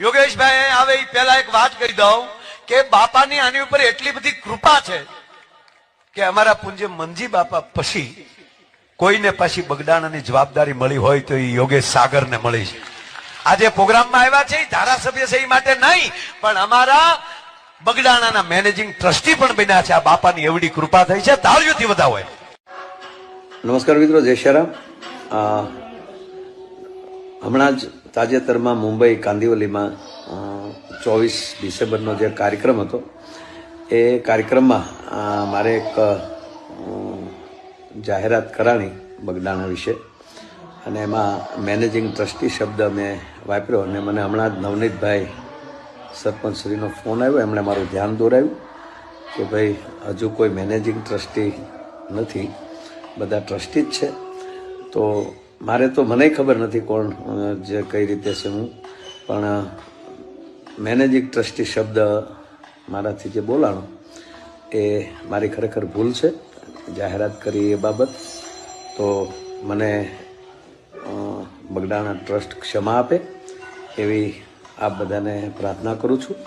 યોગેશભાઈ આવે એ પહેલા એક વાત કહી દઉં કે બાપાની આની ઉપર એટલી બધી કૃપા છે કે અમારા પૂજ્ય મનજી બાપા પછી કોઈને પાછી બગડાણાની જવાબદારી મળી હોય તો એ યોગેશ સાગરને મળી છે આજે પ્રોગ્રામમાં આવ્યા છે ધારાસભ્ય છે એ માટે નહીં, પણ અમારા બગડાણાના મેનેજિંગ ટ્રસ્ટી પણ બન્યા છે. આ બાપાની એવડી કૃપા થઈ છે. તાળીઓથી બધા હોય નમસ્કાર મિત્રો, જય શ્રી રામ. હમણાં જ તાજેતરમાં મુંબઈ કાંદિવલીમાં ચોવીસ ડિસેમ્બરનો જે કાર્યક્રમ હતો, એ કાર્યક્રમમાં મારે એક જાહેરાત કરાણી બગદાણા વિશે. અને એમાં મેનેજિંગ ટ્રસ્ટી શબ્દ મેં વાપર્યો અને મને હમણાં જ નવનીતભાઈ સરપંચશ્રીનો ફોન આવ્યો. એમણે મારું ધ્યાન દોરાવ્યું કે ભાઈ, હજુ કોઈ મેનેજિંગ ટ્રસ્ટી નથી. બધા ટ્રસ્ટી જ છે. તો મારે તો મને ખબર નથી કોણ જે કઈ રીતે છે હું, પણ મેનેજિંગ ટ્રસ્ટી શબ્દ મારાથી જે બોલાણો, એ મારી ખરેખર ભૂલ છે, જાહેરાત કરી એ બાબત. તો મને બગડાણા ટ્રસ્ટ ક્ષમા આપે, એવી આપ બધાને પ્રાર્થના કરું છું.